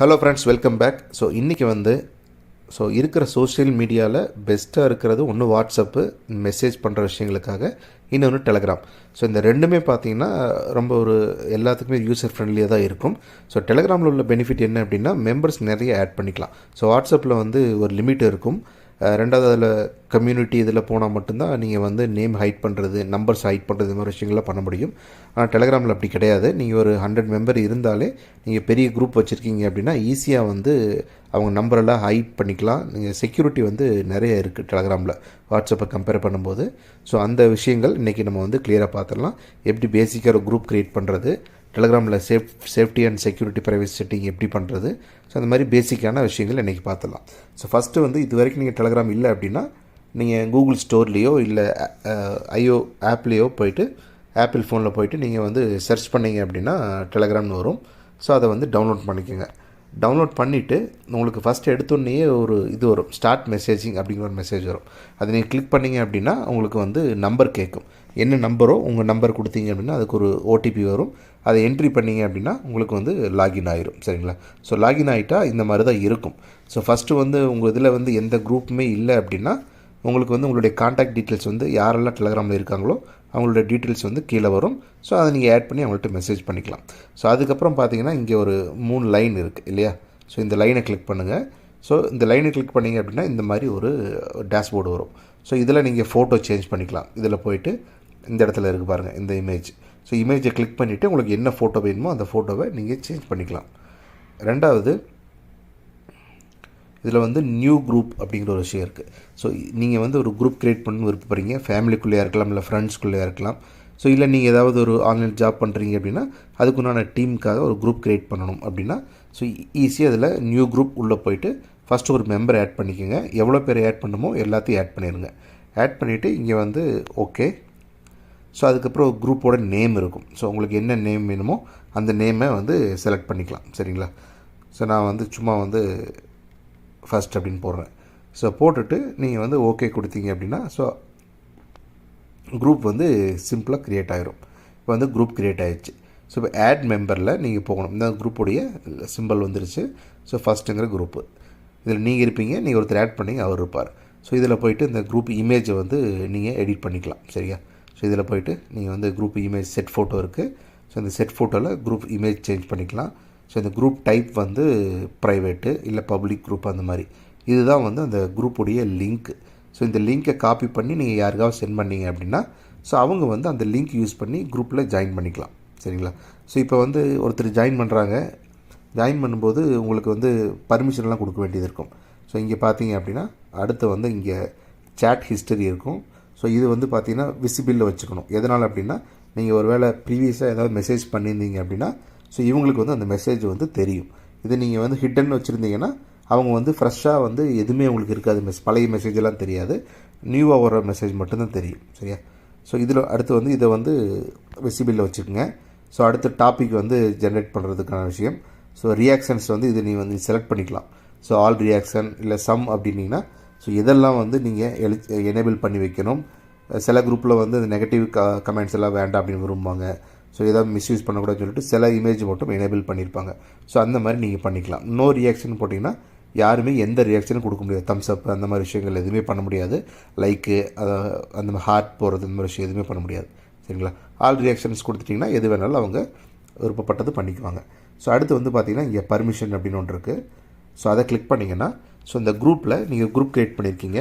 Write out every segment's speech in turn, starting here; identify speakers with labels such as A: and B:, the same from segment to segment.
A: Hello friends welcome back so இன்றைக்கி வந்து so இருக்கிற சோஷியல் மீடியாவில் பெஸ்ட்டாக இருக்கிறது ஒன்று வாட்ஸ்அப்பு மெசேஜ் பண்ணுற விஷயங்களுக்காக இன்னொன்று டெலகிராம் ஸோ இந்த ரெண்டுமே பார்த்தீங்கன்னா ரொம்ப ஒரு எல்லாத்துக்குமே யூசர் ஃப்ரெண்ட்லியாக தான் இருக்கும். ஸோ டெலகிராமில் உள்ள பெனிஃபிட் என்ன அப்படின்னா மெம்பர்ஸ் நிறைய ஆட் பண்ணிக்கலாம். ஸோ வாட்ஸ்அப்பில் வந்து ஒரு லிமிட் இருக்கும். ரெண்டாவது அதில் கம்யூனிட்டி இதில் போனால் மட்டும்தான் நீங்கள் வந்து நேம் ஹைட் பண்ணுறது நம்பர்ஸ் ஹைட் பண்ணுறது இந்த மாதிரி விஷயங்கள்லாம் பண்ண முடியும். ஆனால் டெலகிராமில் அப்படி கிடையாது. நீங்கள் ஒரு ஹண்ட்ரட் மெம்பர் இருந்தாலே நீங்கள் பெரிய குரூப் வச்சுருக்கீங்க அப்படின்னா ஈஸியாக வந்து அவங்க நம்பரெல்லாம் ஹைட் பண்ணிக்கலாம். நீங்கள் செக்யூரிட்டி வந்து நிறைய இருக்குது டெலகிராமில் வாட்ஸ்அப்பை கம்பேர் பண்ணும்போது. ஸோ அந்த விஷயங்கள் இன்றைக்கி நம்ம வந்து கிளியராக பார்த்துடலாம். எப்படி பேசிக்காக ஒரு குரூப் க்ரியேட் பண்ணுறது டெலகிராமில் safe safety and security privacy setting எப்படி பண்ணுறது ஸோ அந்த மாதிரி பேசிக்கான விஷயங்கள் இன்றைக்கி பார்த்துலாம் ஸோ ஃபஸ்ட்டு வந்து இது வரைக்கும் நீங்கள் டெலகிராம் இல்லை அப்படின்னா நீங்கள் கூகுள் ஸ்டோர்லேயோ இல்லை ஐஓ ஆப்லேயோ போயிட்டு ஆப்பிள் ஃபோனில் போயிட்டு நீங்கள் வந்து சர்ச் பண்ணீங்க அப்படின்னா டெலகிராம்னு வரும். ஸோ அதை வந்து டவுன்லோட் பண்ணிக்கோங்க. டவுன்லோட் பண்ணிவிட்டு உங்களுக்கு ஃபஸ்ட்டு எடுத்தோடனே ஒரு இது வரும். ஸ்டார்ட் மெசேஜிங் அப்படிங்கிற ஒரு மெசேஜ் வரும். அதை நீங்கள் கிளிக் பண்ணிங்க அப்படின்னா உங்களுக்கு வந்து நம்பர் கேட்கும். என்ன நம்பரோ உங்கள் நம்பர் கொடுத்தீங்க அப்படின்னா அதுக்கு ஒரு ஓடிபி வரும். அதை என்ட்ரி பண்ணிங்க அப்படின்னா உங்களுக்கு வந்து லாகின் ஆயிரும். சரிங்களா? ஸோ லாகின் ஆகிட்டா இந்த மாதிரி தான் இருக்கும். ஸோ ஃபஸ்ட்டு வந்து உங்கள் இதில் வந்து எந்த குரூப்புமே இல்லை அப்படின்னா உங்களுக்கு வந்து உங்களுடைய காண்டாக்ட் டீட்டெயில்ஸ் வந்து யாரெல்லாம் டெலகிராமில் இருக்காங்களோ அவங்களோட டீட்டெயில்ஸ் வந்து கீழே வரும். ஸோ அதை நீங்கள் ஆட் பண்ணி அவங்கள்ட்ட மெசேஜ் பண்ணிக்கலாம். ஸோ அதுக்கப்புறம் பார்த்தீங்கன்னா இங்கே ஒரு மூணு லைன் இருக்குது இல்லையா? ஸோ இந்த லைனை கிளிக் பண்ணுங்கள் ஸோ இந்த லைனை கிளிக் பண்ணீங்க அப்படின்னா இந்த மாதிரி ஒரு டேஷ்போர்டு வரும். ஸோ இதில் நீங்கள் ஃபோட்டோ சேஞ்ச் பண்ணிக்கலாம். இதில் போயிட்டு இந்த இடத்துல இருக்குது பாருங்கள் இந்த இமேஜ் ஸோ இமேஜை கிளிக் பண்ணிவிட்டு உங்களுக்கு என்ன ஃபோட்டோ வேணுமோ அந்த ஃபோட்டோவை நீங்கள் சேஞ்ச் பண்ணிக்கலாம். ரெண்டாவது இதில் வந்து நியூ குரூப் அப்படிங்கிற ஒரு விஷயம் இருக்குது ஸோ நீங்கள் வந்து ஒரு குரூப் க்ரியேட் பண்ண விருப்பப்படுறீங்க. ஃபேமிலிக்குள்ளேயா இருக்கலாம் இல்லை ஃப்ரெண்ட்ஸ்குள்ளேயா இருக்கலாம். ஸோ இல்லை நீங்கள் ஏதாவது ஒரு ஆன்லைன் ஜாப் பண்ணுறீங்க அப்படின்னா அதுக்குண்டான டீமுக்காக ஒரு குரூப் க்ரியேட் பண்ணணும் அப்படின்னா ஸோ ஈஸியாக அதில் நியூ குரூப் உள்ளே போயிட்டு ஃபஸ்ட்டு ஒரு மெம்பர் ஆட் பண்ணிக்கோங்க. எவ்வளோ பேர் ஆட் பண்ணுமோ எல்லாத்தையும் ஆட் பண்ணிடுங்க. ஆட் பண்ணிவிட்டு இங்கே வந்து ஓகே ஸோ அதுக்கப்புறம் குரூப்போட நேம் இருக்கும். ஸோ உங்களுக்கு என்ன நேம் வேணுமோ அந்த நேமை வந்து செலக்ட் பண்ணிக்கலாம். சரிங்களா? ஸோ நான் வந்து சும்மா வந்து ஃபஸ்ட் அப்படின்னு போடுறேன். ஸோ போட்டுட்டு நீங்கள் வந்து ஓகே கொடுத்தீங்க அப்படின்னா ஸோ குரூப் வந்து சிம்பிளாக க்ரியேட் ஆகிரும் இப்போ வந்து குரூப் க்ரியேட் ஆகிடுச்சு ஸோ இப்போ ஆட் மெம்பரில் நீங்கள் போகணும். இந்த குரூப்புடைய சிம்பிள் வந்துருச்சு. ஸோ ஃபஸ்ட்டுங்கிற குரூப்பு இதில் நீங்கள் இருப்பீங்க நீங்கள் ஒருத்தர் ஆட் பண்ணி அவர் இருப்பார். ஸோ இதில் போயிட்டு இந்த குரூப் இமேஜை வந்து நீங்கள் எடிட் பண்ணிக்கலாம் சரியா? ஸோ இதில் போயிட்டு நீங்கள் வந்து குரூப் இமேஜ் செட் ஃபோட்டோ இருக்குது ஸோ இந்த செட் ஃபோட்டோவில் குரூப் இமேஜ் சேஞ்ச் பண்ணிக்கலாம். ஸோ இந்த குரூப் டைப் வந்து ப்ரைவேட்டு இல்லை பப்ளிக் குரூப் அந்த மாதிரி. இதுதான் வந்து அந்த குரூப்புடைய லிங்க் ஸோ இந்த லிங்க்கை காப்பி பண்ணி நீங்கள் யாருக்காவது சென்ட் பண்ணீங்க அப்படின்னா ஸோ அவங்க வந்து அந்த லிங்க் யூஸ் பண்ணி குரூப்பில் ஜாயின் பண்ணிக்கலாம். சரிங்களா? ஸோ இப்போ வந்து ஒருத்தர் ஜாயின் பண்ணுறாங்க ஜாயின் பண்ணும்போது உங்களுக்கு வந்து பர்மிஷன்லாம் கொடுக்க வேண்டியது இருக்கும். ஸோ இங்கே பார்த்தீங்க அப்படின்னா அடுத்து வந்து இங்கே சேட் ஹிஸ்டரி இருக்கும். ஸோ இது வந்து பார்த்தீங்கன்னா விசிபிளில் வச்சுக்கணும். எதனால் அப்படின்னா நீங்கள் ஒரு வேளை ப்ரீவியஸாக ஏதாவது மெசேஜ் பண்ணியிருந்தீங்க அப்படின்னா ஸோ இவங்களுக்கு வந்து அந்த மெசேஜ் வந்து தெரியும். இது நீங்கள் வந்து ஹிட்டன் வச்சுருந்தீங்கன்னா அவங்க வந்து ஃப்ரெஷ்ஷாக வந்து எதுவுமே உங்களுக்கு இருக்காது. மெஸ் பழைய மெசேஜ் எல்லாம் தெரியாது. நியூவாக வர மெசேஜ் மட்டும்தான் தெரியும். சரியா? ஸோ இதில் அடுத்து வந்து இதை வந்து விசிபிளில் வச்சுக்கோங்க. ஸோ அடுத்த டாபிக் வந்து ஜென்ரேட் பண்ணுறதுக்கான விஷயம். ஸோ ரியாக்ஷன்ஸ் வந்து இது நீ வந்து செலக்ட் பண்ணிக்கலாம். ஸோ ஆல் ரியாக்ஷன் இல்லை சம் அப்படின்னீங்கன்னா ஸோ இதெல்லாம் வந்து நீங்கள் எழு எனேபிள் பண்ணி வைக்கணும். சில குரூப்பில் வந்து இந்த நெகட்டிவ் க கமெண்ட்ஸ் எல்லாம் வேண்டாம் அப்படின்னு விரும்புவாங்க. ஸோ ஏதாவது மிஸ்யூஸ் பண்ணக்கூடாதுன்னு சொல்லிட்டு சில இமேஜ் மட்டும் எனேபிள் பண்ணியிருப்பாங்க. ஸோ அந்த மாதிரி நீங்கள் பண்ணிக்கலாம். நோ ரியாக்ஷன் போட்டிங்கன்னா யாருமே எந்த ரியாக்ஷனும் கொடுக்க முடியாது. தம்ஸ் அப் அந்த மாதிரி விஷயங்கள் எதுவுமே பண்ண முடியாது. லைக்கு அந்த மாதிரி ஹார்ட் போகிறது இந்த மாதிரி விஷயம் எதுவுமே பண்ண முடியாது. சரிங்களா? ஆல் ரியாக்ஷன்ஸ் கொடுத்துட்டிங்கன்னா எது வேணாலும் அவங்க விருப்பப்பட்டது பண்ணிக்குவாங்க. ஸோ அடுத்து வந்து பார்த்திங்கன்னா இங்கே பர்மிஷன் அப்படின்னு ஒன்று இருக்குது ஸோ அதை கிளிக் பண்ணிங்கன்னா ஸோ இந்த குரூப்பில் நீங்கள் குரூப் க்ரியேட் பண்ணியிருக்கீங்க.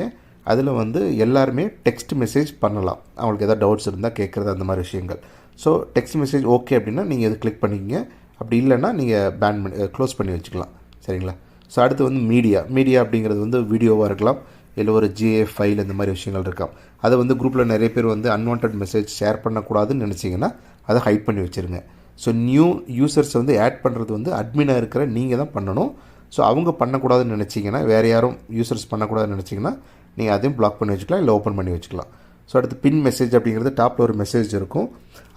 A: அதில் வந்து எல்லாருமே டெக்ஸ்ட் மெசேஜ் பண்ணலாம். அவங்களுக்கு எதாவது டவுட்ஸ் இருந்தால் கேட்குறது அந்த மாதிரி விஷயங்கள். ஸோ டெக்ஸ்ட் மெசேஜ் ஓகே அப்படின்னா நீங்கள் இது கிளிக் பண்ணிக்கிங்க. அப்படி இல்லைன்னா நீங்கள் பேன் பண்ணி க்ளோஸ் பண்ணி வச்சுக்கலாம். சரிங்களா? ஸோ அடுத்து வந்து மீடியா மீடியா அப்படிங்கிறது வந்து வீடியோவாக இருக்கலாம். இல்லை ஒரு ஜிஏ ஃபைல் இந்த மாதிரி விஷயங்கள் இருக்கலாம். அதை வந்து குரூப்பில் நிறைய பேர் வந்து அன்வான்ட் மெசேஜ் ஷேர் பண்ணக்கூடாதுன்னு நினச்சிங்கன்னா அதை ஹைட் பண்ணி வச்சுருங்க. ஸோ நியூ யூசர்ஸ் வந்து ஆட் பண்ணுறது வந்து அட்மினாக இருக்கிற நீங்கள் தான் பண்ணணும். ஸோ அவங்க பண்ணக்கூடாதுன்னு நினச்சிங்கன்னா வேறு யாரும் யூசர்ஸ் பண்ணக்கூடாதுன்னு நினச்சிங்கன்னா நீங்கள் அதையும் பிளாக் பண்ணி வச்சுக்கலாம். இல்லை ஓப்பன் பண்ணி வச்சுக்கலாம். ஸோ அடுத்து பின் மெசேஜ் அப்படிங்கிறது டாப்பில் ஒரு மெசேஜ் இருக்கும்.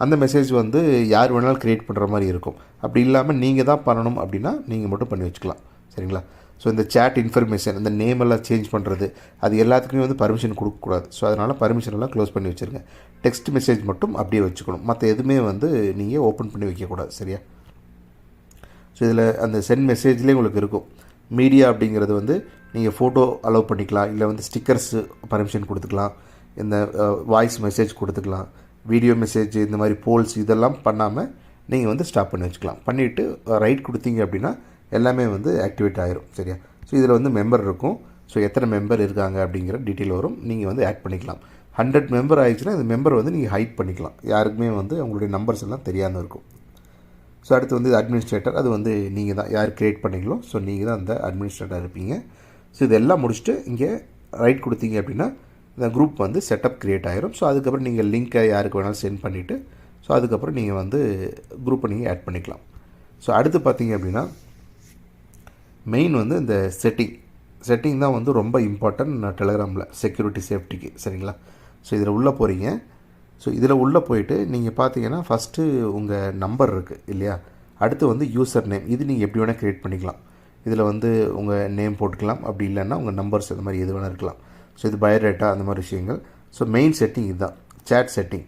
A: அந்த மெசேஜ் வந்து யார் வேணாலும் க்ரியேட் பண்ணுற மாதிரி இருக்கும். அப்படி இல்லாமல் நீங்கள் தான் பண்ணணும் அப்படின்னா நீங்கள் மட்டும் பண்ணி வச்சுக்கலாம். சரிங்களா? ஸோ இந்த சேட் இன்ஃபர்மேஷன் இந்த நேம் எல்லாம் சேஞ்ச் பண்ணுறது அது எல்லாத்துக்குமே வந்து பர்மிஷன் கொடுக்கக்கூடாது. ஸோ அதனால் பர்மிஷன் எல்லாம் க்ளோஸ் பண்ணி வச்சுருங்க. டெக்ஸ்ட் மெசேஜ் மட்டும் அப்படியே வச்சுக்கணும். மற்ற எதுவுமே வந்து நீங்கள் ஓப்பன் பண்ணி வைக்கக்கூடாது. சரியா? ஸோ இதில் அந்த சென்ட் மெசேஜ்லேயே உங்களுக்கு இருக்கும். மீடியா அப்படிங்கிறது வந்து நீங்கள் ஃபோட்டோ அலோவ் பண்ணிக்கலாம். இல்லை வந்து ஸ்டிக்கர்ஸு பர்மிஷன் கொடுத்துக்கலாம். இந்த வாய்ஸ் மெசேஜ் கொடுத்துக்கலாம். வீடியோ மெசேஜ் இந்த மாதிரி போல்ஸ் இதெல்லாம் பண்ணாமல் நீங்கள் வந்து ஸ்டாப் பண்ணி வச்சுக்கலாம். பண்ணிவிட்டு ரைட் கொடுத்தீங்க அப்படின்னா எல்லாமே வந்து ஆக்டிவேட் ஆகிரும் சரியா? ஸோ இதில் வந்து மெம்பர் இருக்கும். ஸோ எத்தனை மெம்பர் இருக்காங்க அப்படிங்கிற டீட்டெயில் வரும். நீங்கள் வந்து ஆட் பண்ணிக்கலாம். ஹண்ட்ரட் மெம்பர் ஆயிடுச்சுன்னா இந்த மெம்பர் வந்து நீங்கள் ஹைட் பண்ணிக்கலாம். யாருக்குமே வந்து அவங்களுடைய நம்பர்ஸ் எல்லாம் தெரியாமல் இருக்கும். ஸோ அடுத்து வந்து அட்மினிஸ்ட்ரேட்டர் அது வந்து நீங்கள் தான் யார் க்ரியேட் பண்ணீங்களோ ஸோ நீங்கள் தான் அந்த அட்மினிஸ்ட்ரேட்டர் இருப்பீங்க. ஸோ இதெல்லாம் முடிச்சுட்டு இங்கே ரைட் கொடுத்தீங்க அப்படின்னா இந்த குரூப் வந்து செட்டப் க்ரியேட் ஆகிரும் ஸோ அதுக்கப்புறம் நீங்கள் லிங்க்கை யாருக்கு வேணாலும் சென்ட் பண்ணிவிட்டு ஸோ அதுக்கப்புறம் நீங்கள் வந்து குரூப்பை நீங்கள் ஆட் பண்ணிக்கலாம். ஸோ அடுத்து பார்த்தீங்க அப்படின்னா மெயின் வந்து இந்த செட்டிங் செட்டிங் தான் வந்து ரொம்ப இம்பார்ட்டன்ட் டெலகிராமில் செக்யூரிட்டி சேஃப்டிக்கு சரிங்களா? ஸோ இதில் உள்ளே போகிறீங்க ஸோ இதில் உள்ளே போயிட்டு நீங்கள் பார்த்தீங்கன்னா ஃபஸ்ட்டு உங்கள் நம்பர் இருக்குது இல்லையா? அடுத்து வந்து யூசர் நேம் இது நீங்கள் எப்படி வேணால் க்ரியேட் பண்ணிக்கலாம். இதில் வந்து உங்கள் நேம் போட்டுக்கலாம். அப்படி இல்லைன்னா உங்கள் நம்பர்ஸ் இந்த மாதிரி எது வேணால் இருக்கலாம். ஸோ இது பயோடேட்டா அந்த மாதிரி விஷயங்கள். ஸோ மெயின் செட்டிங் இதுதான். Chat setting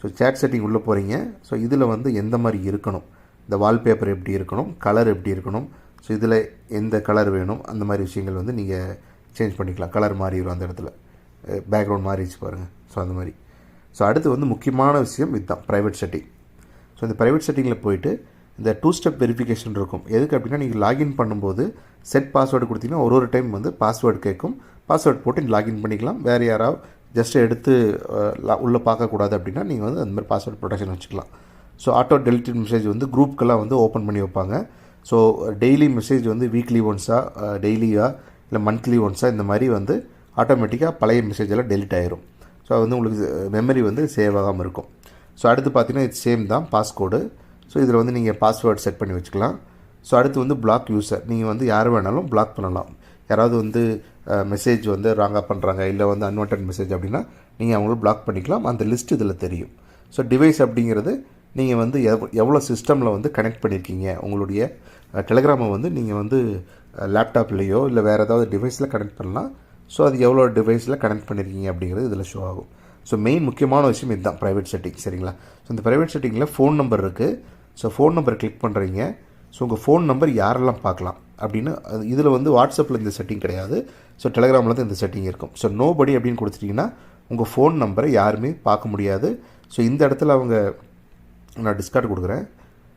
A: so chat setting உள்ளே போகிறீங்க ஸோ இதில் வந்து எந்த மாதிரி இருக்கணும்? இந்த வால்பேப்பர் எப்படி இருக்கணும்? கலர் எப்படி இருக்கணும்? ஸோ இதில் எந்த கலர் வேணும்? அந்த மாதிரி விஷயங்கள் வந்து நீங்கள் சேஞ்ச் பண்ணிக்கலாம். கலர் மாறிடும் அந்த இடத்துல. பேக்ரவுண்ட் மாறிடுச்சு பாருங்கள் ஸோ அந்த மாதிரி. ஸோ அடுத்து வந்து முக்கியமான விஷயம் இதுதான். ப்ரைவேட் செட்டிங் ஸோ இந்த ப்ரைவேட் செட்டிங்கில் போயிட்டு இந்த டூ ஸ்டெப் வெரிஃபிகேஷன் இருக்கும். எதுக்கு அப்படின்னா நீங்கள் லாகின் பண்ணும்போது செட் பாஸ்வேர்டு கொடுத்தீங்கன்னா ஒரு ஒரு டைம் வந்து பாஸ்வேர்டு கேட்கும். பாஸ்வேர்டு போட்டு லாகின் பண்ணிக்கலாம். வேறு யாராவது ஜஸ்ட் எடுத்து உள்ளே பார்க்கக்கூடாது அப்படின்னா நீங்கள் வந்து அந்த மாதிரி பாஸ்வேர்டு ப்ரொடெக்ஷன் வச்சுக்கலாம். ஸோ ஆட்டோ டெலிட்டட் மெசேஜ் வந்து குரூப்க்கெல்லாம் வந்து ஓப்பன் பண்ணி வைப்பாங்க. ஸோ டெய்லி மெசேஜ் வந்து வீக்லி ஒன்ஸாக டெய்லியாக இல்லை மந்த்லி ஒன்ஸாக இந்த மாதிரி வந்து ஆட்டோமேட்டிக்காக பழைய மெசேஜ் எல்லாம் டெலிட் ஆயிரும். ஸோ அது வந்து உங்களுக்கு மெமரி வந்து சேவ் ஆகாமல் இருக்கும். ஸோ அடுத்து பார்த்தீங்கன்னா இது சேம் தான் பாஸ்கோடு ஸோ இதில் வந்து நீங்கள் பாஸ்வேர்டு செட் பண்ணி வச்சுக்கலாம். ஸோ அடுத்து வந்து பிளாக் யூஸர் நீங்கள் வந்து யார் வேணாலும் பிளாக் பண்ணலாம். யாராவது வந்து மெசேஜ் வந்து ராங்காக பண்ணுறாங்க இல்லை வந்து அன்வான்ட் மெசேஜ் அப்படின்னா நீங்கள் அவங்கள பிளாக் பண்ணிக்கலாம். அந்த லிஸ்ட் இதில் தெரியும். ஸோ டிவைஸ் அப்படிங்கிறது நீங்கள் வந்து எவ் எவ்வளோ சிஸ்டமில் வந்து கனெக்ட் பண்ணியிருக்கீங்க உங்களுடைய டெலிகிராமை வந்து நீங்கள் வந்து லேப்டாப்லேயோ இல்லை வேறு ஏதாவது டிவைஸில் கனெக்ட் பண்ணலாம். ஸோ அது எவ்வளோ டிவைஸில் கனெக்ட் பண்ணியிருக்கீங்க அப்படிங்கிறது இதில் ஷோ ஆகும். ஸோ மெயின் முக்கியமான விஷயம் இதுதான் ப்ரைவேட் செட்டிங் சரிங்களா? ஸோ இந்த ப்ரைவேட் செட்டிங்கில் ஃபோன் நம்பர் இருக்குது ஸோ ஃபோன் நம்பர் கிளிக் பண்ணுறீங்க ஸோ உங்கள் ஃபோன் நம்பர் யாரெல்லாம் பார்க்கலாம்? அப்படின்னு இதில் வந்து வாட்ஸ்அப்பில் இந்த செட்டிங் கிடையாது. ஸோ டெலகிராமில் தான் இந்த செட்டிங் இருக்கும். ஸோ நோ படி அப்படின்னு கொடுத்துட்டிங்கன்னா உங்கள் ஃபோன் நம்பரை யாருமே பார்க்க முடியாது. ஸோ இந்த இடத்துல அவங்க நான் டிஸ்கார்ட் கொடுக்குறேன்.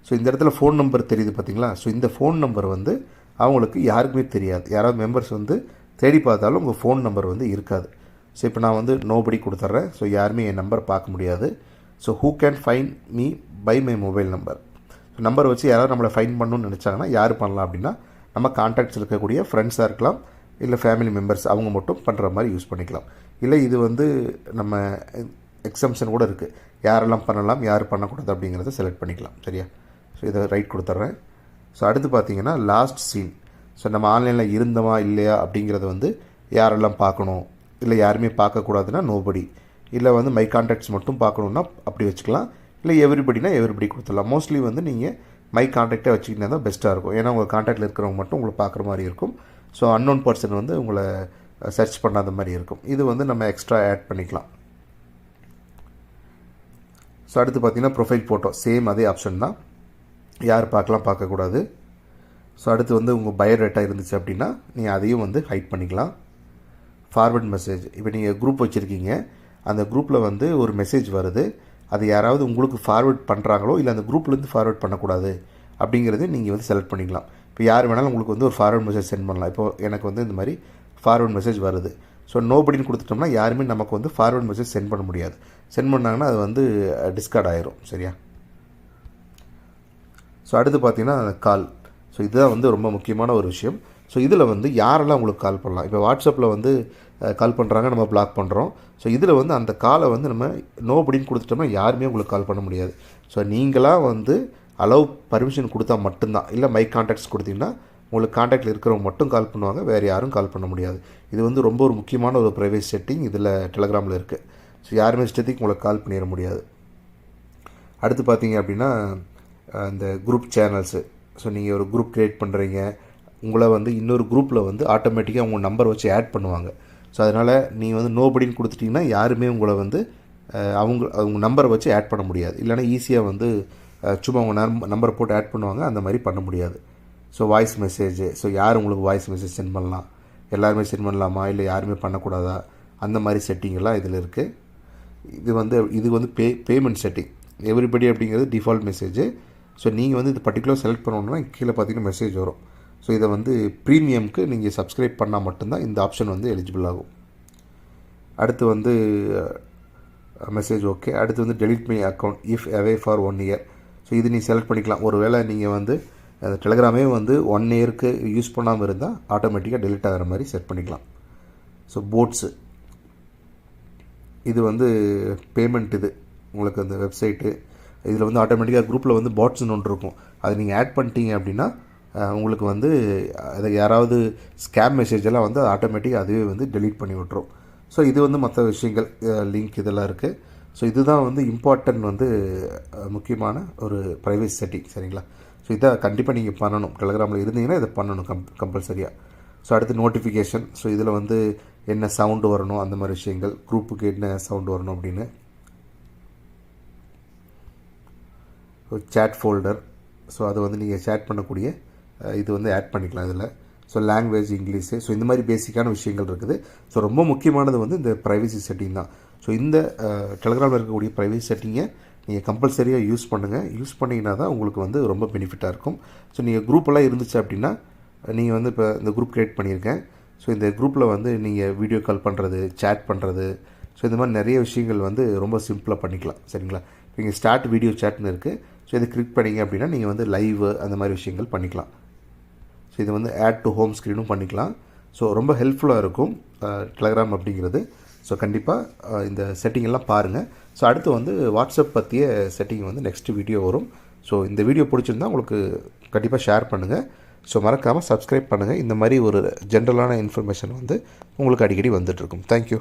A: ஸோ இந்த இடத்துல ஃபோன் நம்பர் தெரியுது பார்த்தீங்களா ஸோ இந்த ஃபோன் நம்பர் வந்து அவங்களுக்கு யாருக்குமே தெரியாது. யாராவது மெம்பர்ஸ் வந்து தேடி பார்த்தாலும் உங்கள் ஃபோன் நம்பர் வந்து இருக்காது. ஸோ இப்போ நான் வந்து நோபடி கொடுத்துட்றேன். ஸோ யாருமே என் நம்பர் பார்க்க முடியாது. So who can find me by my mobile number number வச்சு யாராவது நம்மளை ஃபைன் பண்ணணும்னு நினச்சாங்கன்னா யார் பண்ணலாம் அப்படின்னா நம்ம கான்டாக்ட்ஸ் இருக்கக்கூடிய ஃப்ரெண்ட்ஸாக இருக்கலாம் இல்லை ஃபேமிலி மெம்பர்ஸ் அவங்க மட்டும் பண்ணுற மாதிரி யூஸ் பண்ணிக்கலாம். இல்லை இது வந்து நம்ம எக்ஸம்ஷன் கூட இருக்குது யாரெல்லாம் பண்ணலாம் யார் பண்ணக்கூடாது அப்படிங்கிறத செலக்ட் பண்ணிக்கலாம் சரியா? ஸோ இதை ரைட் கொடுத்துட்றேன். ஸோ அடுத்து பார்த்தீங்கன்னா லாஸ்ட் சீன் ஸோ நம்ம ஆன்லைனில் இருந்தோமா இல்லையா அப்படிங்கிறத வந்து யாரெல்லாம் பார்க்கணும் இல்லை யாருமே பார்க்கக்கூடாதுன்னா நோபடி இல்லை வந்து மை கான்டாக்ட்ஸ் மட்டும் பார்க்கணுன்னா அப்படி வச்சுக்கலாம் இல்லை எவ்ரிபடினா எவ்ரிபடி கொடுத்துடலாம். மோஸ்ட்லி வந்து நீங்கள் மை கான்டாக்டே வச்சுக்கிட்டே தான் பெஸ்ட்டாக இருக்கும். ஏன்னா உங்கள் காண்டாக்டில் இருக்கிறவங்க மட்டும் உங்களை பார்க்குற மாதிரி இருக்கும். ஸோ அன்னோன் பர்சன் வந்து உங்களை சர்ச் பண்ணாத மாதிரி இருக்கும். இது வந்து நம்ம எக்ஸ்ட்ரா ஆட் பண்ணிக்கலாம். ஸோ அடுத்து பார்த்தீங்கன்னா ப்ரொஃபைல் ஃபோட்டோ சேம் அதே ஆப்ஷன் தான். யார் பார்க்கலாம் பார்க்கக்கூடாது. ஸோ அடுத்து வந்து உங்கள் பயோடேட்டா இருந்துச்சு அப்படின்னா நீங்கள் அதையும் வந்து ஹைட் பண்ணிக்கலாம். ஃபார்வர்ட் மெசேஜ் இப்போ நீங்கள் குரூப் வச்சுருக்கீங்க. அந்த குரூப்பில் வந்து ஒரு மெசேஜ் வருது. அது யாராவது உங்களுக்கு ஃபார்வேர்ட் பண்ணுறாங்களோ இல்லை அந்த குரூப்லேருந்து ஃபார்வேர்ட் பண்ணக்கூடாது அப்படிங்கிறது நீங்கள் வந்து செலக்ட் பண்ணிக்கலாம். இப்போ யார் வேணாலும் உங்களுக்கு வந்து ஒரு ஃபார்வர்ட் மெசேஜ் சென்ட் பண்ணலாம். இப்போ எனக்கு வந்து இந்த மாதிரி ஃபார்வர்ட் மெசேஜ் வருது. ஸோ நோபடின்னு கொடுத்துட்டோம்னா யாருமே நமக்கு வந்து ஃபார்வர்ட் மெசேஜ் சென்ட் பண்ண முடியாது. சென்ட் பண்ணாங்கன்னா அது வந்து டிஸ்கார்ட் ஆயிரும். சரியா? ஸோ அடுத்து பார்த்தீங்கன்னா கால் ஸோ இதுதான் வந்து ரொம்ப முக்கியமான ஒரு விஷயம். ஸோ இதில் வந்து யாரெல்லாம் உங்களுக்கு கால் பண்ணலாம்? இப்போ வாட்ஸ்அப்பில் வந்து கால் பண்ணுறாங்க நம்ம பிளாக் பண்ணுறோம் ஸோ இதில் வந்து அந்த காலை வந்து நம்ம நோ அப்படின்னு கொடுத்துட்டோம்னா யாருமே உங்களுக்கு கால் பண்ண முடியாது. ஸோ நீங்களாக வந்து அலோவ் பர்மிஷன் கொடுத்தா மட்டும்தான். இல்லை மை கான்டாக்ட்ஸ் கொடுத்தீங்கன்னா உங்களுக்கு கான்டாக்டில் இருக்கிறவங்க மட்டும் கால் பண்ணுவாங்க வேறு யாரும் கால் பண்ண முடியாது. இது வந்து ரொம்ப ஒரு முக்கியமான ஒரு ப்ரைவேட் செட்டிங் இதில் டெலகிராமில் இருக்குது ஸோ யாருமே இஷ்டத்துக்கு உங்களுக்கு கால் பண்ணிட முடியாது. அடுத்து பார்த்தீங்க அப்படின்னா இந்த குரூப் சேனல்ஸு ஸோ நீங்கள் ஒரு குரூப் க்ரியேட் பண்ணுறீங்க உங்களை வந்து இன்னொரு குரூப்பில் வந்து ஆட்டோமேட்டிக்காக உங்கள் நம்பர் வச்சு ஆட் பண்ணுவாங்க. ஸோ அதனால் நீங்கள் வந்து நோபடின்னு கொடுத்துட்டிங்கன்னா யாருமே உங்களை வந்து அவங்க அவங்க நம்பரை வச்சு ஆட் பண்ண முடியாது. இல்லைனா ஈஸியாக வந்து சும்மா அவங்க நம்ப நம்பரை போட்டு ஆட் பண்ணுவாங்க அந்த மாதிரி பண்ண முடியாது. ஸோ வாய்ஸ் மெசேஜ் ஸோ யார் உங்களுக்கு வாய்ஸ் மெசேஜ் சென்ட் பண்ணலாம்? எல்லாருமே சென்ட் பண்ணலாமா? இல்லை யாருமே பண்ணக்கூடாதா? அந்த மாதிரி செட்டிங்கெல்லாம் இதில் இருக்குது இது வந்து இது வந்து பே பேமெண்ட் செட்டிங் எவ்ரிபடி அப்படிங்கிறது டிஃபால்ட் மெசேஜ் ஸோ நீங்கள் வந்து இது பர்டிகுலர் செலக்ட் பண்ணணுன்னா கீழே பார்த்தீங்கன்னா மெசேஜ் வரும். ஸோ இதை வந்து ப்ரீமியம்க்கு நீங்கள் சப்ஸ்கிரைப் பண்ணால் மட்டும்தான் இந்த ஆப்ஷன் வந்து எலிஜிபிள் ஆகும். அடுத்து வந்து மெசேஜ் ஓகே அடுத்து வந்து delete my account if away for one year so இது நீ செலக்ட் பண்ணிக்கலாம். ஒரு வேளை நீங்கள் வந்து அந்த டெலிகிராமே வந்து ஒன் இயருக்கு யூஸ் பண்ணாமல் இருந்தால் ஆட்டோமேட்டிக்காக டெலிட் ஆகிற மாதிரி செட் பண்ணிக்கலாம். ஸோ போட்ஸு இது வந்து பேமெண்ட் இது. உங்களுக்கு அந்த வெப்சைட்டு இதில் வந்து ஆட்டோமேட்டிக்காக குரூப்பில் வந்து பாட்ஸ்னு ஒன்று இருக்கும். அதை நீங்கள் ஆட் பண்ணிட்டீங்க அப்படின்னா உங்களுக்கு வந்து அதை யாராவது ஸ்கேம் மெசேஜ் எல்லாம் வந்து ஆட்டோமேட்டிக்காக அதுவே வந்து டெலீட் பண்ணி விட்டுரும். ஸோ இது வந்து மற்ற விஷயங்கள் லிங்க் இதெல்லாம் இருக்குது ஸோ இதுதான் வந்து இம்பார்ட்டன்ட் வந்து முக்கியமான ஒரு ப்ரைவேட் செட்டிங் சரிங்களா? ஸோ இதை கண்டிப்பாக நீங்கள் பண்ணணும். டெலகிராமில் இருந்தீங்கன்னா இதை பண்ணணும் கம் கம்பல்சரியாக ஸோ அடுத்து நோட்டிஃபிகேஷன் ஸோ இதில் வந்து என்ன சவுண்டு வரணும் அந்த மாதிரி விஷயங்கள். குரூப்புக்கு என்ன சவுண்டு வரணும் அப்படின்னு. சேட் ஃபோல்டர் ஸோ அது வந்து நீங்கள் சேட் பண்ணக்கூடிய இது வந்து ஆட் பண்ணிக்கலாம் இதில். ஸோ லாங்குவேஜ் இங்கிலீஷு ஸோ இந்த மாதிரி பேசிக்கான விஷயங்கள் இருக்குது. ஸோ ரொம்ப முக்கியமானது வந்து இந்த ப்ரைவசி செட்டிங் தான். ஸோ இந்த டெலிகிராமில் இருக்கக்கூடிய ப்ரைவசி செட்டிங்கை நீங்கள் கம்பல்சரியாக யூஸ் பண்ணுங்கள் யூஸ் பண்ணிங்கன்னா தான் உங்களுக்கு வந்து ரொம்ப பெனிஃபிட்டாக இருக்கும். ஸோ நீங்கள் குரூப்பெல்லாம் இருந்துச்சு அப்படின்னா நீங்கள் வந்து இப்போ இந்த குரூப் க்ரியேட் பண்ணியிருக்கேன். ஸோ இந்த குரூப்பில் வந்து நீங்கள் வீடியோ கால் பண்ணுறது சேட் பண்ணுறது ஸோ இந்த மாதிரி நிறைய விஷயங்கள் வந்து ரொம்ப சிம்பிளாக பண்ணிக்கலாம். சரிங்களா? நீங்கள் ஸ்டார்ட் வீடியோ சேட்னு இருக்குது ஸோ இதை கிளிக் பண்ணீங்க அப்படின்னா நீங்கள் வந்து லைவ் அந்த மாதிரி விஷயங்கள் பண்ணிக்கலாம். ஸோ இது வந்து ஆட் டு ஹோம் ஸ்க்ரீனும் பண்ணிக்கலாம். ஸோ ரொம்ப ஹெல்ப்ஃபுல்லாக இருக்கும் டெலகிராம் அப்படிங்கிறது. ஸோ கண்டிப்பாக இந்த செட்டிங் எல்லாம் பாருங்கள் ஸோ அடுத்து வந்து வாட்ஸ்அப் பற்றிய செட்டிங் வந்து நெக்ஸ்ட் வீடியோ வரும். ஸோ இந்த வீடியோ பிடிச்சிருந்தா உங்களுக்கு கண்டிப்பாக ஷேர் பண்ணுங்கள் ஸோ மறக்காமல் சப்ஸ்கிரைப் பண்ணுங்கள் இந்த மாதிரி ஒரு ஜென்ரலான இன்ஃபர்மேஷன் வந்து உங்களுக்கு அடிக்கடி வந்துட்டுருக்கும் தேங்க்யூ